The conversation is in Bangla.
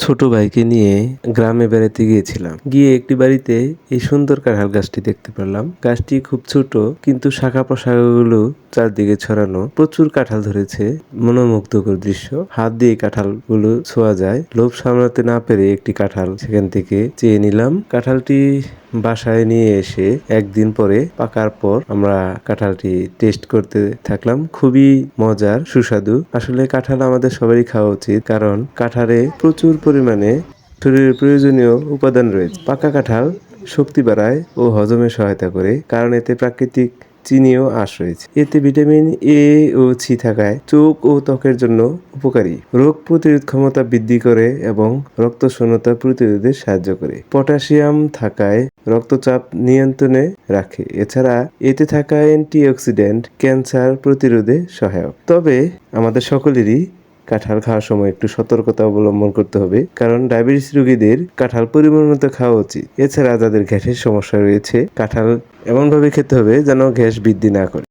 ছোট ভাইকে নিয়ে গ্রামে বেড়াতে গিয়েছিলাম। গিয়ে একটি বাড়িতে এই সুন্দর কাঁঠাল গাছটি দেখতে পেলাম। গাছটি খুব ছোট, কিন্তু শাখা প্রশাখাগুলো চারদিকে ছড়ানো। প্রচুর কাঁঠাল ধরেছে, মনোমুগ্ধকর দৃশ্য। হাত দিয়ে কাঁঠালগুলো ছোঁয়া যায়। লোভ সামলাতে না পেরে একটি কাঁঠাল সেখান থেকে চেয়ে নিলাম। কাঁঠালটি বাসায় নিয়ে এসে একদিন পরে পাকার পর আমরা কাঁঠালটি টেস্ট করতে থাকলাম। খুবই মজার, সুস্বাদু। আসলে কাঁঠাল আমাদের সবারই খাওয়া উচিত কারণ কাঁঠালে প্রচুর পরিমাণে শরীরের প্রয়োজনীয় উপাদান রয়েছে। পাকা কাঁঠাল শক্তি বাড়ায় ও হজমে সহায়তা করে। কারণ এতে প্রাকৃতিক চিনিও আঁশ রয়েছে। এতে ভিটামিন এ ও সি থাকায় চোখ ও ত্বকের জন্য উপকারী। রোগ প্রতিরোধ ক্ষমতা বৃদ্ধি করে এবং রক্ত শূন্যতা প্রতিরোধে সাহায্য করে। পটাশিয়াম থাকায় রক্তচাপ নিয়ন্ত্রণে রাখে। এছাড়া এতে থাকা অ্যান্টিঅক্সিডেন্ট ক্যান্সার প্রতিরোধে সহায়ক। তবে আমাদের সকলেরই কাঁঠাল খাওয়ার সময় একটু সতর্কতা অবলম্বন করতে হবে, কারণ ডায়াবেটিস রোগীদের কাঁঠাল পরিমাণ মতো খাওয়া উচিত। এছাড়া যাদের গ্যাসের সমস্যা রয়েছে, কাঁঠাল এমনভাবে খেতে হবে যেন গ্যাস বৃদ্ধি না করে।